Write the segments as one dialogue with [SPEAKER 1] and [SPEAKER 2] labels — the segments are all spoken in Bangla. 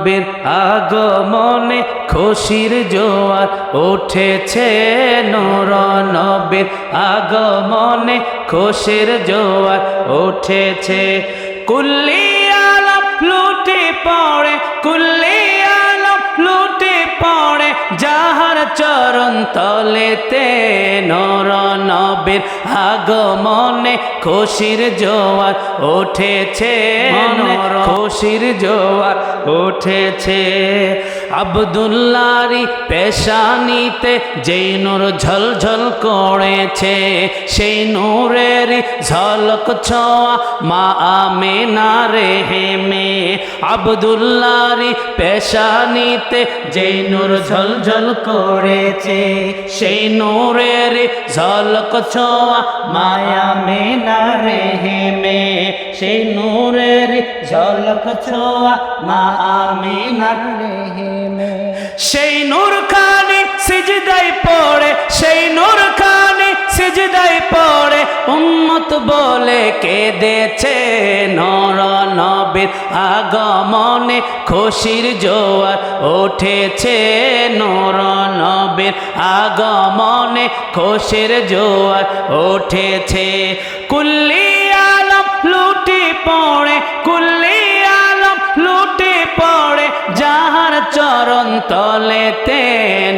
[SPEAKER 1] নবীর আগমনে খুশির জোয়ার উঠেছে নূর নবীর আগমনে খুশির জোয়ার উঠেছে। কুল্লি আলম লুটে পড়ে, কুল্লি আলম লুটে পড়ে যাহার চরণ তলেতে নর নবীর আগমনে খুশির জোয়ার উঠেছে। নর খুশির জোয়ার উঠেছে। আবদুল্লারি পেশানিতে যেই নূর ঝলঝল করেছে, সেই নূরের ঝলক ছোঁয়া মা আমেনা রে হেমে আবদুল্লারি পেশানিতে যেই নূর ঝলঝল করেছে, সেই নূরের ঝলক ছোঁয়া মায়া মেনা রে হেমে সেই নূরের ঝলক ছোঁয়া মা আমেনা রে হেমে সেই নূর খানি সিজদাই পড়ে, সেই নূর খানি সিজদাই পড়ে, উম্মত বলে কেঁদেছে নর নবীর আগমনে। খুশির জোয়ার উঠেছে নর নবীর আগমনে। খুশির জোয়ার উঠেছে। কুল্লি তলেতে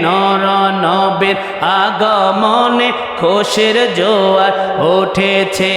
[SPEAKER 1] নর নবীর আগমনে খুশির জোয়ার উঠেছে।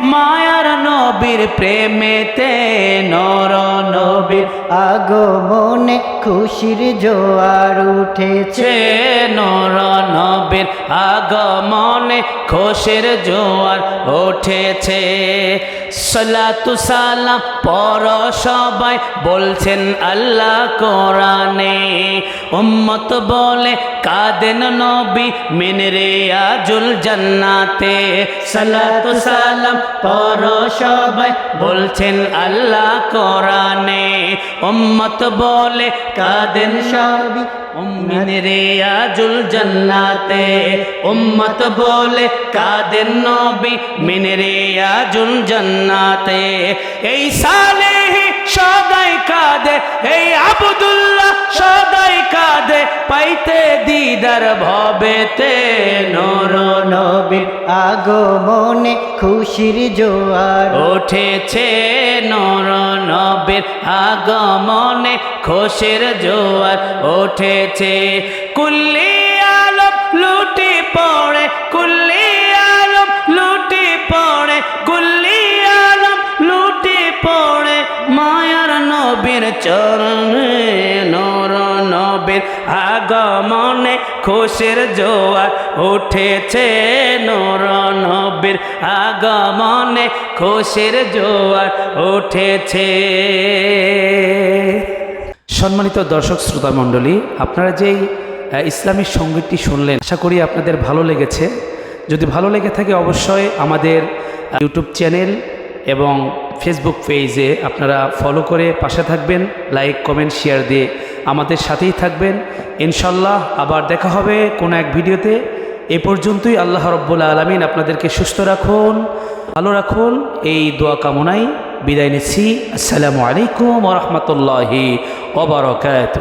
[SPEAKER 1] মায়ার নবীর প্রেমেতে নর নবীর
[SPEAKER 2] আগমনে খুশির জোয়ার উঠেছে
[SPEAKER 1] নর নবীর। আগমনে খুশির জোয়ার উঠেছে। সালাতু সালাম পর সবাই, বলছেন আল্লাহ কোরআনে। উম্মত বলে, কাদেন নবী মিনরে আজুল জান্নাতে। সালাতু সালাম পর সবাই বলছেন, আল্লাহ কোরআনে। উম্মত বলে, কাদেন সবই মিনরে আজুল জান্নাতে। উম্মত বলে নবী আজুল জান্নাতে। এই সালেহ সদাই কাদে, এই আবদুল্লাহ সদাই কাদে, পাইতে দিদার ভবেতে নর
[SPEAKER 2] নবীর আগমনে খুশির জোয়ার।
[SPEAKER 1] উঠেছে নর নবীর আগমনে খুশির জোয়ার। উঠেছে কুল্লি নবীর চরণে নর নবীর আগমনে খুশির জোয়ার উঠেছে। নর নবীর আগমনে খুশির জোয়ার উঠেছে। সম্মানিত দর্শক শ্রোতা মণ্ডলী আপনারা যেই আহ, ইসলামী সঙ্গীতটি শুনলেন আশা করি আপনাদের ভালো লেগেছে। যদি ভালো লেগে থাকে অবশ্যই আমাদের ইউটিউব চ্যানেল এবং ফেসবুক পেজে আপনারা ফলো করে পাশে থাকবেন লাইক কমেন্ট শেয়ার দিয়ে আমাদের সাথেই থাকবেন। ইনশাল্লাহ আবার দেখা হবে কোনো এক ভিডিওতে। এ পর্যন্তই আল্লাহ রব্বুল আলমিন আপনাদেরকে সুস্থ রাখুন, ভালো রাখুন। এই দোয়া কামনায় বিদায় নিচ্ছি। আসসালামু আলাইকুম রহমতুল্লাহি ওবরকাত